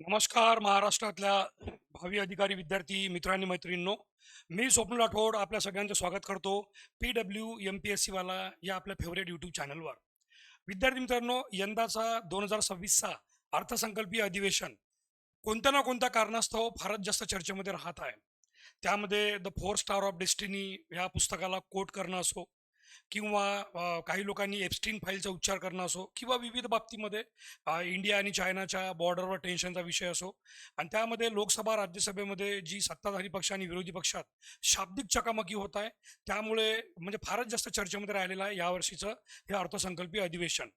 नमस्कार महाराष्ट्रातल्या भावी अधिकारी विद्यार्थी मित्रांनी मैत्रिणींनो. मी स्वप्न राठोड आपल्या सगळ्यांचं स्वागत करतो P W M P S सीवाला या आपल्या फेवरेट यूट्यूब चॅनलवर विद्यार्थी मित्रांनो यंदाचा दोन हजार सव्वीसचा अर्थसंकल्पीय अधिवेशन कोणत्या ना कोणत्या कारणास्तव फारच जास्त चर्चेमध्ये राहत आहे. त्यामध्ये the four star of destiny या पुस्तकाला कोट करणं असो किंवा काही लोकांनी एप्स्टीन फाईलचा उच्चार करणं असो किंवा विविध बाबतीमध्ये इंडिया आणि चायनाच्या बॉर्डरवर टेन्शनचा विषय असो. आणि त्यामध्ये लोकसभा राज्यसभेमध्ये जी सत्ताधारी पक्ष आणि विरोधी पक्षात शाब्दिक चकामकी होत आहे त्यामुळे म्हणजे फारच जास्त चर्चेमध्ये राहिलेलं आहे यावर्षीचं हे अर्थसंकल्पीय अधिवेशन.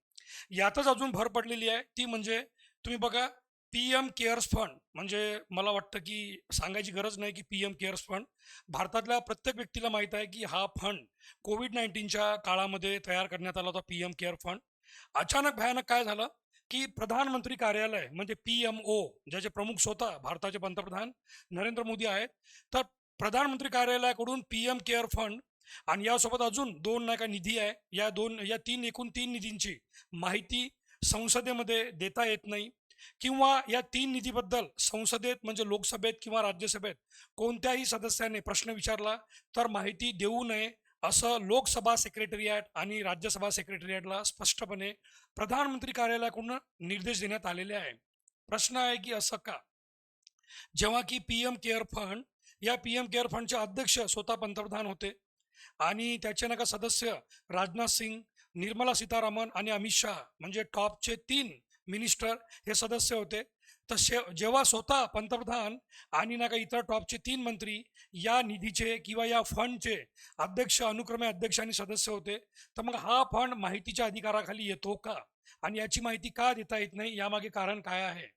यातच अजून भर पडलेली आहे ती म्हणजे तुम्ही बघा पी एम केअर्स फंड म्हणजे मला वाटतं की सांगायची गरज नाही की पी एम केअर्स फंड. भारतातल्या प्रत्येक व्यक्तीला माहीत आहे की हा फंड कोविड नाईन्टीनच्या काळामध्ये तयार करण्यात आला होता पी एम केअर फंड. अचानक भयानक काय झालं की प्रधानमंत्री कार्यालय म्हणजे पी एम ओ ज्याचे प्रमुख स्वतः भारताचे पंतप्रधान नरेंद्र मोदी आहेत तर प्रधानमंत्री कार्यालयाकडून पी एम केअर फंड आणि यासोबत अजून दोन नाही का निधी आहे. या दोन या तीन एकूण तीन निधींची माहिती संसदेमध्ये देता येत नाही. किंवा या तीन निधीबद्दल संसदेत म्हणजे लोकसभेत किंवा राज्यसभेत कोणत्याही सदस्याने प्रश्न विचारला तर माहिती देऊ नये असं लोकसभा सेक्रेटरिएट आणि राज्यसभा सेक्रेटरिएटला स्पष्टपणे प्रधानमंत्री कार्यालयाकडून निर्देश देण्यात आलेले आहे. प्रश्न आहे की असं का? जेव्हा की पी एम केअर फंड या पी एम केअर फंडचे अध्यक्ष स्वतः पंतप्रधान होते आणि त्याचे नका सदस्य राजनाथ सिंग निर्मला सीतारामन आणि अमित शहा म्हणजे टॉपचे तीन मिनिस्टर हे सदस्य होते. तर शे जेव्हा स्वतः पंतप्रधान आणि ना का इतर टॉपचे तीन मंत्री या निधीचे किंवा या फंडचे अध्यक्ष अनुक्रमे अध्यक्ष आणि सदस्य होते तर मग हा फंड माहितीच्या अधिकाराखाली येतो का? आणि याची माहिती का देता येत नाही? यामागे कारण काय आहे?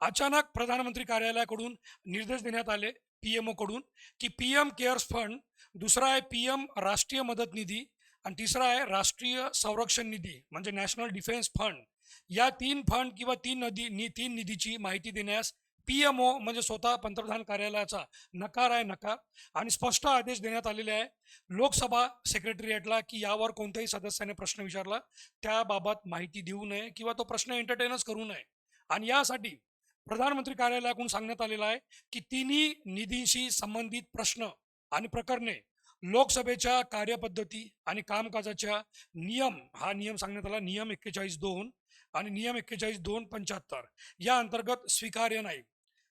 अचानक प्रधानमंत्री कार्यालयाकडून निर्देश देण्यात आले पी एमकडून की पी एम केअर्स फंड दुसरा आहे पी एम राष्ट्रीय मदत निधी आणि तिसरा आहे राष्ट्रीय संरक्षण निधी म्हणजे नॅशनल डिफेन्स फंड. या तीन फंड किंवा तीन नदी नि तीन निधीची माहिती देण्यास पी एम ओ म्हणजे स्वतः पंतप्रधान कार्यालयाचा नकार आहे नकार. आणि स्पष्ट आदेश देण्यात आलेले आहे. लोकसभा सेक्रेटरिएटला की यावर कोणत्याही सदस्याने प्रश्न विचारला त्याबाबत माहिती देऊ नये किंवा तो प्रश्न एंटरटेनच करू नये. आणि यासाठी प्रधानमंत्री कार्यालयाकडून सांगण्यात आलेलं आहे की तिन्ही निधीशी संबंधित प्रश्न आणि प्रकरणे लोकसभेच्या कार्यपद्धती आणि कामकाजाच्या नियम हा नियम सांगण्यात आला नियम एक्केचाळीस दोन. आणि नियम एक्केचाळीस दोन पंच्याहत्तर. या अंतर्गत स्वीकार्य नाही.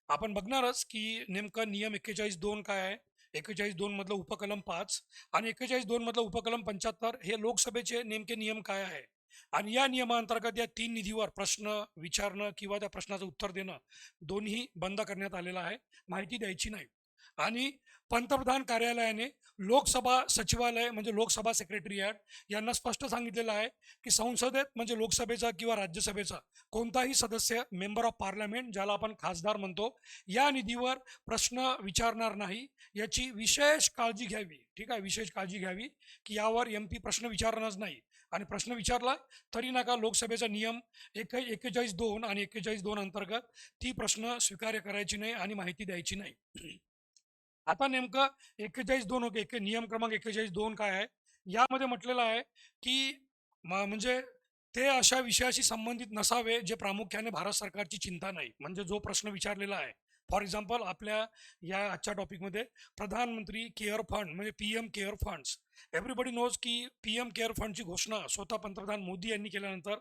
आपण बघणारच की नेमकं नियम एक्केचाळीस दोन काय आहे? एक्केचाळीस दोन मधलं उपकलम पाच आणि एक्केचाळीस दोन मधलं उपकलम पंच्याहत्तर हे लोकसभेचे नेमके नियम काय आहे? आणि या नियमाअंतर्गत या तीन निधीवर प्रश्न विचारणं किंवा त्या प्रश्नाचं उत्तर देणं दोन्ही बंद करण्यात आलेलं आहे. माहिती द्यायची नाही. आणि पंतप्रधान कार्यालयाने लोकसभा सचिवालय म्हणजे लोकसभा सेक्रेटरिएट यांना स्पष्ट सांगितलेलं आहे की संसदेत म्हणजे लोकसभेचा किंवा राज्यसभेचा कोणताही सदस्य मेंबर ऑफ पार्लमेंट ज्याला आपण खासदार म्हणतो या निधीवर प्रश्न विचारणार नाही. याची विशेष काळजी घ्यावी. ठीक आहे? विशेष काळजी घ्यावी की यावर एम पी प्रश्न विचारणारच नाही. आणि प्रश्न विचारला तरी नका लोकसभेचा नियम एक एक्केचाळीस दोन आणि एक्केचाळीस दोन अंतर्गत ती प्रश्न स्वीकार्य करायची नाही आणि माहिती द्यायची नाही. आता नेमकं एक्केचाळीस दोन ओके एक नियम क्रमांक एक्केचाळीस दोन काय आहे? यामध्ये म्हटलेलं आहे की म्हणजे ते अशा विषयाशी संबंधित नसावे जे प्रामुख्याने भारत सरकारची चिंता नाही. म्हणजे जो प्रश्न विचारलेला आहे. फॉर एक्झाम्पल आपल्या या आजच्या टॉपिकमध्ये प्रधानमंत्री केअर फंड म्हणजे P M care funds. Everybody knows की पी एम केअर फंडची घोषणा स्वतः पंतप्रधान मोदी यांनी केल्यानंतर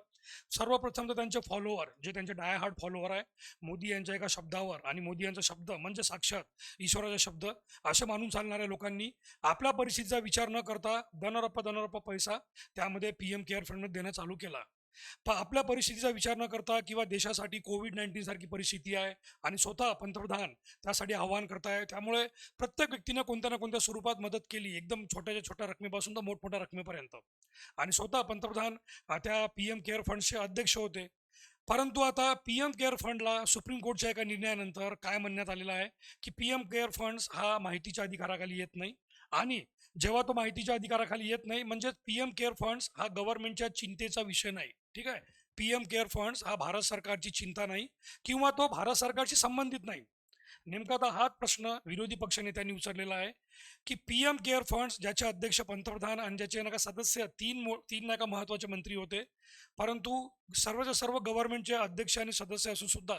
सर्वप्रथम तर त्यांचे फॉलोअर जे त्यांचे डाय हार्ड फॉलोअर आहे मोदी यांच्या एका शब्दावर आणि मोदी यांचा शब्द म्हणजे साक्षात ईश्वराचा शब्द असे मानून चालणाऱ्या लोकांनी आपल्या परिस्थितीचा विचार न करता दनरप्प दनरप्प पैसा त्यामध्ये पी एम केअर फंडमध्ये देणं चालू केला. आपल्या परिस्थितीचा विचार न करता किंवा देशासाठी कोविड नाईन्टीन सारखी परिस्थिती आहे आणि स्वतः पंतप्रधान त्यासाठी आवाहन करताय त्यामुळे प्रत्येक व्यक्तीनं कोणत्या ना कोणत्या स्वरूपात मदत केली एकदम छोट्याच्या छोट्या रकमेपासून तर मोठमोठ्या रकमेपर्यंत. आणि स्वतः पंतप्रधान त्या पी एम केअर फंडचे अध्यक्ष होते. परंतु आता पी एम केअर फंडला सुप्रीम कोर्टच्या एका निर्णयानंतर काय म्हणण्यात आलेलं आहे की पी एम केअर फंड्स हा माहितीच्या अधिकाराखाली येत नाही आणि जेव्हा तो माहितीच्या अधिकाराखाली येत नाही म्हणजेच पी एम केअर फंड्स हा गव्हर्नमेंटच्या चिंतेचा विषय नाही. ठीक आहे? पी एम केअर फंड्स हा भारत सरकारची चिंता नाही किंवा तो भारत सरकारशी संबंधित नाही. नेमका तर हाच प्रश्न विरोधी पक्षनेत्यांनी उचललेला आहे की पी एम केअर फंड्स ज्याचे अध्यक्ष पंतप्रधान आणि ज्याचे नका सदस्य तीन मो तीन नका महत्त्वाचे मंत्री होते परंतु सर्वच्या सर्व गव्हर्नमेंटचे अध्यक्ष आणि सदस्य असून सुद्धा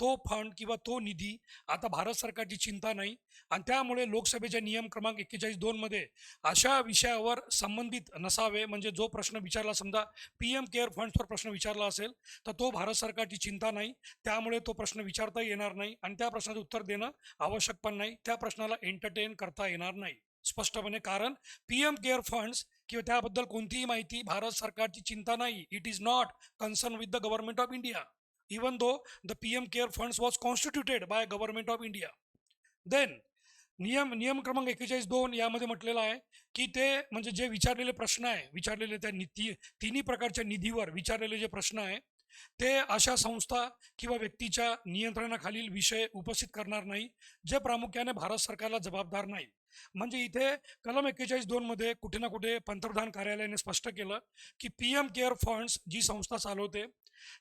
तो फंड किंवा तो निधी आता भारत सरकारची चिंता नाही. आणि त्यामुळे लोकसभेच्या नियम क्रमांक एक्केचाळीस दोनमध्ये अशा विषयावर संबंधित नसावे म्हणजे जो प्रश्न विचारला समजा पी एम केअर फंड्सवर प्रश्न विचारला असेल तर तो भारत सरकारची चिंता नाही. त्यामुळे तो प्रश्न विचारता येणार नाही आणि त्या प्रश्नाचं उत्तर देणं आवश्यक पण नाही. त्या प्रश्नाला एंटरटेन करता येणार नाही स्पष्टपणे. कारण पी एम केअर फंड्स किंवा त्याबद्दल कोणतीही माहिती भारत सरकारची चिंता नाही. It is not concern with the government of India even though the P M care funds was constituted by government of India then नियम नियम क्रमांक एक्केचाळीस दोन यामध्ये म्हटलेलं आहे की ते म्हणजे जे विचारलेले प्रश्न आहे विचारलेले त्या नि- ती तिन्ही प्रकारच्या निधीवर विचारलेले जे प्रश्न आहे ते अशा संस्था किंवा व्यक्तीच्या नियंत्रणाखालील विषय उपस्थित करणार नाही जे प्रामुख्याने भारत सरकारला जबाबदार नाही म्हणजे इथे कलम एक्केचाळीस दोनमध्ये कुठे ना कुठे पंतप्रधान कार्यालयाने स्पष्ट केलं की पी एम केअर फंड्स जी संस्था चालवते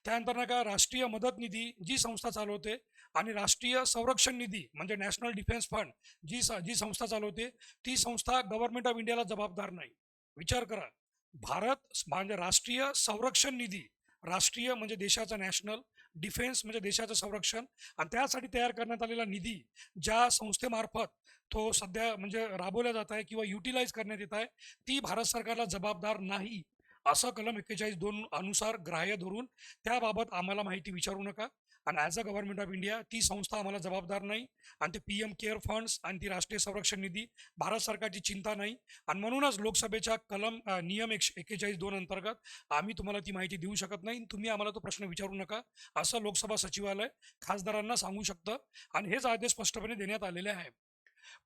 त्यानंतर नाही का राष्ट्रीय मदत निधी जी संस्था चालवते आणि राष्ट्रीय संरक्षण निधी म्हणजे नॅशनल डिफेन्स फंड जी स- जी संस्था चालवते ती संस्था गव्हर्नमेंट ऑफ इंडियाला जबाबदार नाही. विचार करा. भारत म्हणजे राष्ट्रीय संरक्षण निधी राष्ट्रीय म्हणजे देशाचा नॅशनल डिफेन्स म्हणजे देशाचं संरक्षण आणि त्यासाठी तयार करण्यात आलेला निधी ज्या संस्थेमार्फत तो सध्या म्हणजे राबवला जात आहे किंवा युटिलाइज करण्यात येत आहे ती भारत सरकारला जबाबदार नाही. असं कलम एक्केचाळीस दोन अनुसार ग्राह्य धरून त्याबाबत आम्हाला माहिती विचारू नका. आणि as a government of India ती संस्था आम्हाला जबाबदार नाही. आणि ते पी एम केअर फंड्स आणि ती राष्ट्रीय संरक्षण निधी भारत सरकारची चिंता नाही. आणि म्हणूनच लोकसभेच्या कलम नियम एकशे एक्केचाळीस दोन अंतर्गत आम्ही तुम्हाला ती माहिती देऊ शकत नाही. तुम्ही आम्हाला तो प्रश्न विचारू नका. असं लोकसभा सचिवालय खासदारांना सांगू शकतं. आणि हेच आदेश स्पष्टपणे देण्यात आलेले आहे.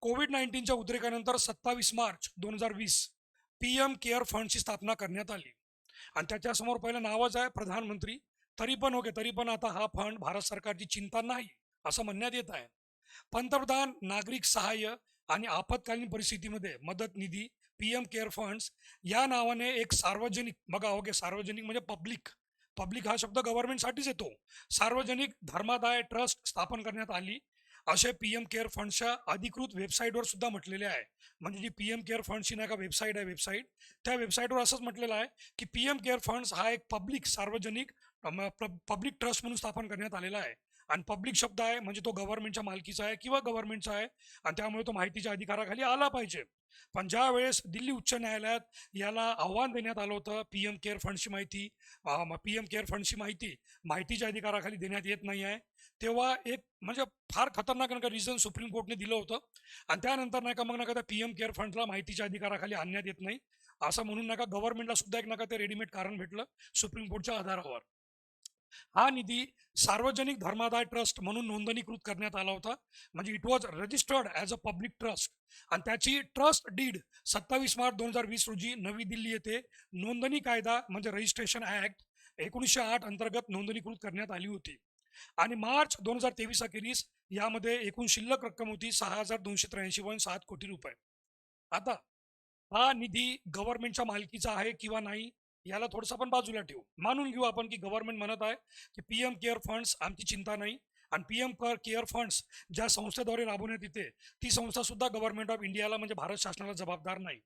कोविड नाईन्टीनच्या उद्रेकानंतर सत्तावीस मार्च दोन हजार वीस पी एम केअर फंडची स्थापना करण्यात आली. आणि त्याच्यासमोर पहिलं नावच आहे प्रधानमंत्री. तरी पण ओके तरी पण आता हा फंड भारत सरकारची चिंता नाही असं म्हणण्यात येत आहे. पंतप्रधान नागरिक सहाय्य आणि आपत्कालीन परिस्थितीमध्ये मदत निधी पी एम केअर फंड्स या नावाने एक सार्वजनिक बघा ओके सार्वजनिक म्हणजे पब्लिक. पब्लिक हा शब्द गव्हर्नमेंटसाठीच येतो. सार्वजनिक धर्मादाय ट्रस्ट स्थापन करण्यात आली. असे पी एम केअर फंडच्या अधिकृत वेबसाईटवर सुद्धा म्हटलेले आहे. म्हणजे जी पी एम केअर फंडची नाही का वेबसाईट आहे वेबसाईट. त्या वेबसाईटवर असंच म्हटलेलं आहे की पी एम केअर फंड्स हा एक पब्लिक सार्वजनिक पब्लिक ट्रस्ट म्हणून स्थापन करण्यात आलेला आहे. आणि पब्लिक शब्द आहे म्हणजे तो गव्हर्नमेंटच्या मालकीचा आहे किंवा गव्हर्नमेंटचा आहे आणि त्यामुळे तो माहितीच्या अधिकाराखाली आला पाहिजे. पण ज्या वेळेस दिल्ली उच्च न्यायालयात याला आव्हान देण्यात आलं होतं पी एम केअर फंडची माहिती पी एम केअर फंडची माहिती माहितीच्या अधिकाराखाली देण्यात येत नाही आहे तेव्हा एक म्हणजे फार खतरनाक नका रिझन सुप्रीम कोर्टने दिलं होतं. आणि त्यानंतर नाही का मग नका त्या पी एम केअर फंडला माहितीच्या अधिकाराखाली आणण्यात येत नाही असं म्हणून नका गव्हर्नमेंटला सुद्धा एक नका ते रेडीमेड कारण भेटलं सुप्रीम कोर्टच्या आधारावर. हा निधी सार्वजनिक धर्मादाय ट्रस्ट म्हणून नोंदणीकृत करण्यात आला होता. म्हणजे it was registered as a public trust आणि त्याची ट्रस्ट डीड सत्तावीस मार्च दोन हजार वीस रोजी नवी दिल्ली येथे नोंदणी कायदा म्हणजे रजिस्ट्रेशन ॲक्ट एकोणीसशे आठ अंतर्गत नोंदणीकृत करण्यात आली होती. आणि मार्च दोन हजार तेवीस अखेरीस यामध्ये एकूण शिल्लक रक्कम होती सहा हजार दोनशे त्र्याऐंशी पॉईंट सात कोटी रुपये. आता हा निधी गव्हर्नमेंटच्या मालकीचा आहे किंवा नाही याला थोडंसं आपण बाजूला ठेवू. मानून घेऊ आपण की गव्हर्नमेंट म्हणत आहे की पी एम केअर फंड्स आमची चिंता नाही. आणि पी एम केअर फंड्स ज्या संस्थेद्वारे राबवण्यात येते ती संस्था सुद्धा गव्हर्नमेंट ऑफ इंडियाला म्हणजे भारत शासनाला जबाबदार नाही.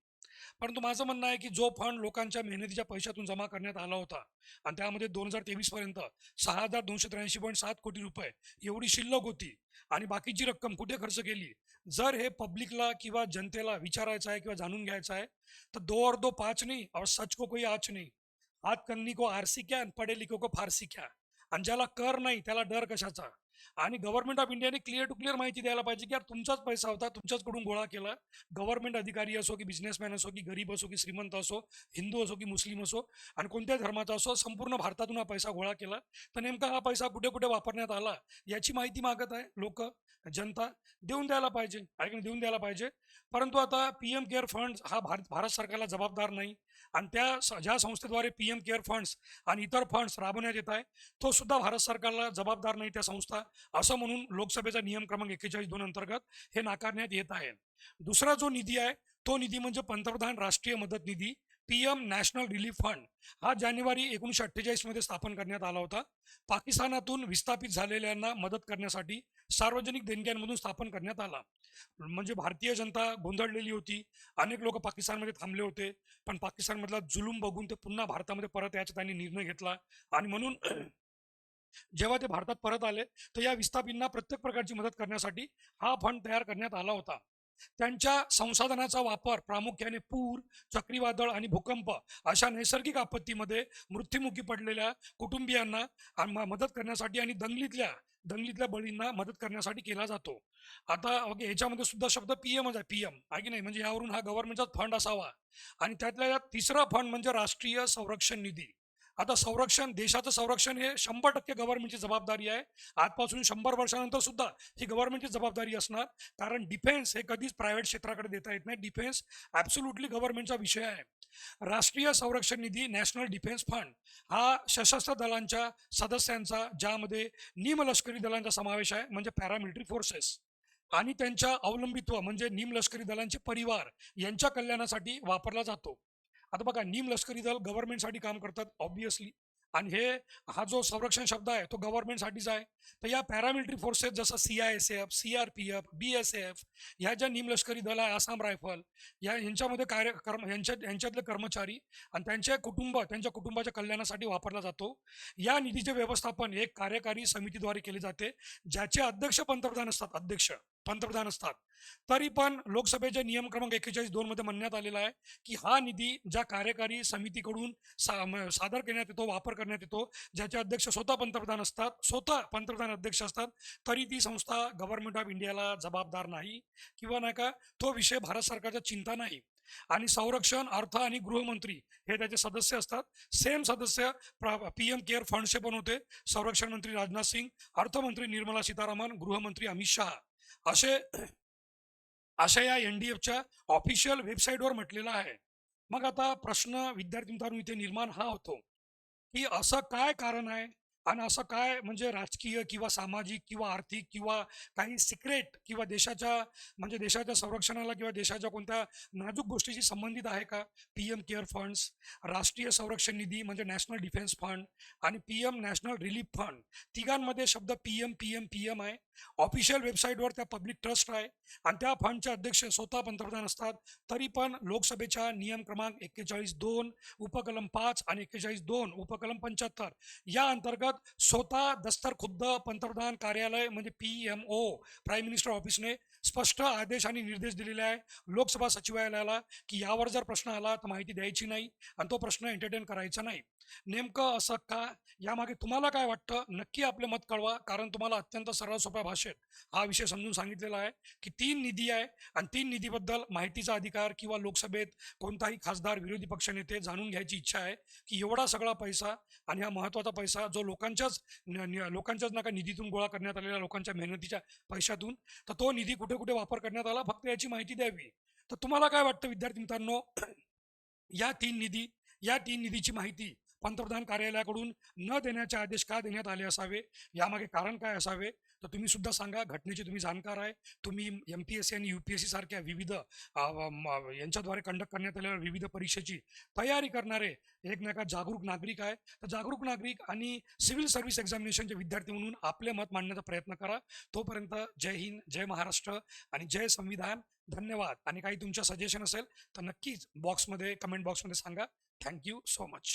परंतु माझं म्हणणं आहे की जो फंड लोकांच्या मेहनतीच्या पैशातून जमा करण्यात आला होता आणि त्यामध्ये दोन हजार तेवीस पर्यंत सहा हजार दोनशे त्र्याऐंशी पॉईंट सात कोटी रुपये एवढी शिल्लक होती आणि बाकीची रक्कम कुठे खर्च केली? जर हे पब्लिकला किंवा जनतेला विचारायचं आहे किंवा जाणून घ्यायचं आहे तर दो और दो पाच नाही और सच को कोई आच नाही. आत कन्नी को आरसी क्या आणि पडे लिखो को फारसी क्या? आणि ज्याला कर नाही त्याला डर कशाचा? आणि गव्हर्नमेंट ऑफ इंडियाने क्लिअर टू क्लिअर माहिती द्यायला पाहिजे की यार तुमचाच पैसा होता तुमच्याचकडून गोळा केला. गव्हर्नमेंट अधिकारी असो की बिझनेसमॅन असो की गरीब असो की श्रीमंत असो हिंदू असो की मुस्लिम असो आणि कोणत्या धर्माचा असो संपूर्ण भारतातून हा पैसा गोळा केला. तर नेमका हा पैसा कुठे कुठे वापरण्यात आला याची माहिती मागत आहे लोक जनता. देऊन द्यायला पाहिजे ऐकून देऊन द्यायला पाहिजे. परंतु आता पी एम केअर फंड्स हा भारत भारत सरकारला जबाबदार नाही. आणि त्या ज्या संस्थेद्वारे पी एम केअर फंड्स आणि इतर फंड्स राबवण्यात येत आहे तो सुद्धा भारत सरकारला जबाबदार नाही त्या संस्था. असं म्हणून लोकसभेचा नियम क्रमांक एक्केचाळीस दोन अंतर्गत हे नाकारण्यात येत आहे. दुसरा जो निधी आहे तो निधी म्हणजे पंतप्रधान राष्ट्रीय मदत निधी P M national relief fund. हा जानेवारी एकोणीसशे अठ्ठेचाळीसमध्ये स्थापन करण्यात आला होता. पाकिस्तानातून विस्थापित झालेल्यांना मदत करण्यासाठी सार्वजनिक देणग्यांमधून स्थापन करण्यात आला. म्हणजे भारतीय जनता गोंधळलेली होती. अनेक लोक पाकिस्तानमध्ये थांबले होते. पण पाकिस्तानमधला जुलूम बघून ते पुन्हा भारतामध्ये परत यायचा त्यांनी निर्णय घेतला. आणि म्हणून जेव्हा ते भारतात परत आले तर या विस्थापींना प्रत्येक प्रकारची मदत करण्यासाठी हा फंड तयार करण्यात आला होता. त्यांच्या संसाधनाचा वापर प्रामुख्याने पूर चक्रीवादळ आणि भूकंप अशा नैसर्गिक आपत्तीमध्ये मृत्युमुखी पडलेल्या कुटुंबियांना मदत करण्यासाठी आणि दंगलीतल्या दंगलीतल्या बळींना मदत करण्यासाठी केला जातो. आता ओके याच्यामध्ये सुद्धा शब्द पीएमच आहे पीएम आहे की नाही? म्हणजे यावरून हा गव्हर्नमेंटचाच फंड असावा. आणि त्यातल्या तिसरा फंड म्हणजे राष्ट्रीय संरक्षण निधी. आता संरक्षण देशाचं संरक्षण हे शंभर टक्के गव्हर्नमेंटची जबाबदारी आहे. आजपासून शंभर वर्षानंतर सुद्धा ही गव्हर्नमेंटची जबाबदारी असणार. कारण डिफेन्स हे कधीच प्रायव्हेट क्षेत्राकडे देता येत नाही. डिफेन्स ॲब्सोल्युटली गव्हर्नमेंटचा विषय आहे. राष्ट्रीय संरक्षण निधी नॅशनल डिफेन्स फंड हा सशस्त्र दलांच्या सदस्यांचा ज्यामध्ये निमलष्करी दलांचा समावेश आहे म्हणजे पॅरामिलिटरी फोर्सेस आणि त्यांच्या अवलंबित्व म्हणजे निमलष्करी दलांचे परिवार यांच्या कल्याणासाठी वापरला जातो. आता बघा निमलष्करी दल गव्हर्नमेंटसाठी काम करतात ऑब्विसली आणि हे हा जो संरक्षण शब्द आहे तो गव्हर्नमेंटसाठीच आहे. तर या पॅरामिलिटरी फोर्सेस जसं C I S F C R P F B S F ह्या ज्या निमलष्करी दल आहे आसाम रायफल या यांच्यामध्ये कार्य कर्म यांच्या यांच्यातले कर्मचारी आणि त्यांचे कुटुंब त्यांच्या कुटुंबाच्या कल्याणासाठी वापरला जातो. या निधीचे व्यवस्थापन एक कार्यकारी समितीद्वारे केले जाते ज्याचे अध्यक्ष पंतप्रधान असतात अध्यक्ष. पंतप्रधान असतात. तरी पण लोकसभेचे नियम क्रमांक एकेचाळीस दोन मध्ये म्हणण्यात आलेला आहे की हा निधी ज्या कार्यकारी समितीकडून सा सादर करण्यात येतो वापर करण्यात येतो ज्याचे अध्यक्ष स्वतः पंतप्रधान असतात स्वतः पंतप्रधान अध्यक्ष असतात तरी ती संस्था गव्हर्नमेंट ऑफ इंडियाला जबाबदार नाही किंवा नाही का तो विषय भारत सरकारच्या चिंता नाही. आणि संरक्षण अर्थ आणि गृहमंत्री हे त्याचे सदस्य असतात. सेम सदस्य पी एम केअर फंडचे पण होते. संरक्षण मंत्री राजनाथ सिंग अर्थमंत्री निर्मला सीतारामन गृहमंत्री अमित शहा. असे अशा या एन डी एफच्या ऑफिशियल वेबसाईटवर म्हटलेलं आहे. मग आता प्रश्न विद्यार्थी मित्रांनो इथे निर्माण हा होतो की असं काय कारण आहे? आणि असं काय म्हणजे राजकीय किंवा सामाजिक किंवा आर्थिक किंवा काही सिक्रेट किंवा देशाच्या म्हणजे देशाच्या संरक्षणाला किंवा देशाच्या कोणत्या नाजूक गोष्टीशी संबंधित आहे का? पी एम केअर फंड्स राष्ट्रीय संरक्षण निधी म्हणजे नॅशनल डिफेन्स फंड आणि P M national relief fund. तिघांमध्ये शब्द P M P M P M आहे. ऑफिशियल वेबसाईटवर त्या पब्लिक ट्रस्ट आहे आणि त्या फंडचे अध्यक्ष स्वतः पंतप्रधान असतात. तरी पण लोकसभेच्या नियम क्रमांक एक्केचाळीस दोन उपकलम पाच आणि एक्केचाळीस दोन उपकलम पंच्याहत्तर या अंतर्गत स्वतः दस्तर खुद्द पंतप्रधान कार्यालय म्हणजे P M O prime minister ऑफिसने स्पष्ट आदेश आणि निर्देश दिलेले आहे लोकसभा सचिवालयाला की यावर जर प्रश्न आला तर माहिती द्यायची नाही आणि तो प्रश्न एंटरटेन करायचा नाही. नेमकं असं का? यामागे तुम्हाला काय वाटतं? नक्की आपले मत कळवा कारण तुम्हाला अत्यंत सरळ सोप्या भाषेत हा विषय समजून सांगितलेला आहे की तीन निधी आहे आणि तीन निधीबद्दल माहितीचा अधिकार किंवा लोकसभेत कोणताही खासदार विरोधी पक्षनेते जाणून घ्यायची इच्छा आहे की एवढा सगळा पैसा आणि हा महत्त्वाचा पैसा जो लोक लोकांच्याच लोकांच्याच नका निधीतून गोळा करण्यात आलेल्या लोकांच्या मेहनतीच्या पैशातून तर तो निधी कुठे कुठे वापर करण्यात आला? फक्त याची माहिती द्यावी. तर तुम्हाला काय वाटतं विद्यार्थी मित्रांनो? या तीन निधी या तीन निधीची माहिती पंतप्रधान कार्यालयाकडून न देण्याचे आदेश का देण्यात आले असावे? यामागे कारण काय असावे? तर तुम्ही सुद्धा सांगा घटनेची तुम्ही जाणकार आहे. तुम्ही एम पी एस सी आणि यू पी एस सी सारख्या विविध यांच्याद्वारे कंडक्ट करण्यात आलेल्या विविध परीक्षेची तयारी करणारे एक जागरूक नागरिक आहे. तर जागरूक नागरिक आणि सिव्हिल सर्व्हिस एक्झामिनेशनचे विद्यार्थी म्हणून आपले मत मांडण्याचा प्रयत्न करा. तोपर्यंत जय हिंद जय महाराष्ट्र आणि जय संविधान. धन्यवाद. आणि काही तुमच्या सजेशन असेल तर नक्कीच बॉक्समध्ये कमेंट बॉक्समध्ये सांगा. Thank you so much